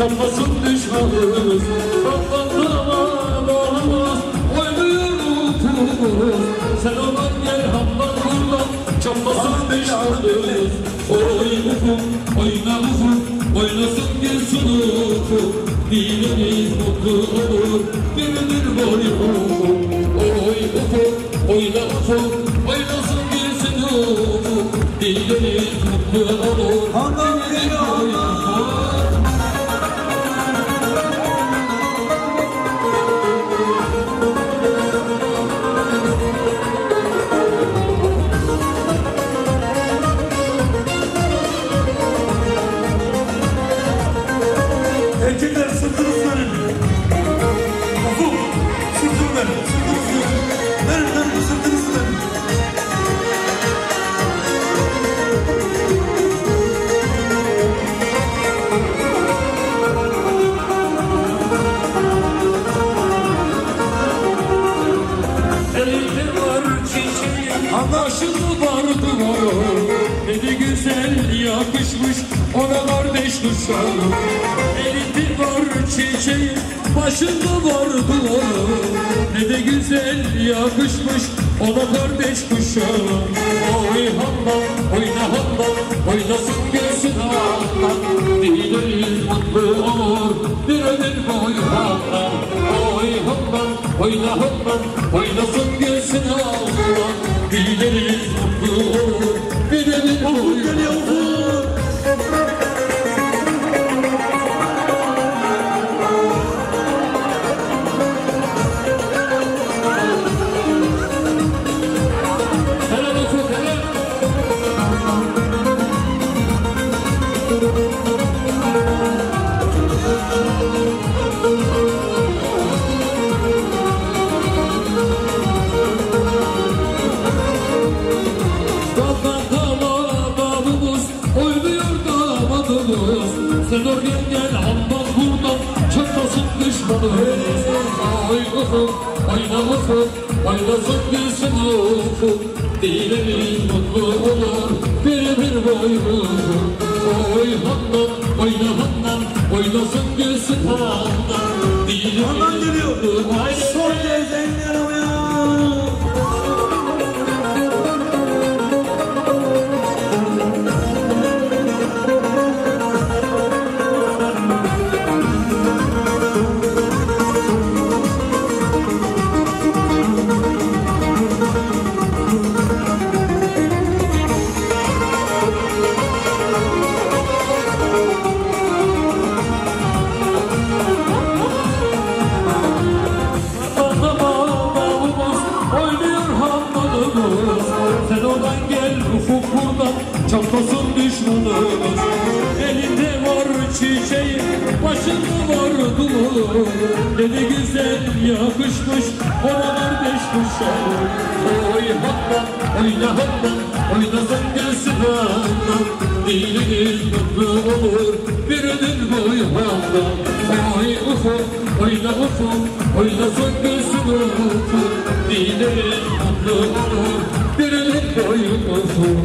Çatlasın düşmanımız Patlatamamız Oynuyor ufumuz Sen aman gel hamdan buradan Çatlasın düşmanımız. Oy ufum oyna ufum Oynasın gülsün ufum Dilimiz mutlu olur Biridir boy ufum Oy ufum oyna ufum Oynasın gülsün ufum Dilimiz mutlu olur çiçeği, başında var duvarı. Ne de güzel yakışmış ona kardeş kuşağı Elinde var çiçeği, başında var duvarı. Ne de güzel yakışmış ona kardeş kuşağı Oy hamdan, oyna hamdan, oynasın gülsün hamdan Dileriz mutlu hamdan, oyna hamdan, oynasın gülsün hamdan Dileriz mutlu olur, bir ömür boyu Geliyor Ufuk. Sen oraya gel amdan buradan çatlasın düşmanımız Ay ufuk oyna ufuk oynasın gülsün ufuk mutlu olur. Bir bir boy ufuk Oy handan oyna handan. Oynasın gülsün handan geliyor. mutlu olur oradan gel ufuk buradan çatlasın düşmanımız. Elinde var çiçeği başında var dulu Ne de güzel yakışmış ona kardeş kuşağı Oy hattan oyna hattan oynasın gelsin hattan Diliniz mutlu olur bir ödül boy hattan Oy ufuk oyna ufuk oynasın gelsin ufuk Diliniz mutlu olur bir ödül boy ufuk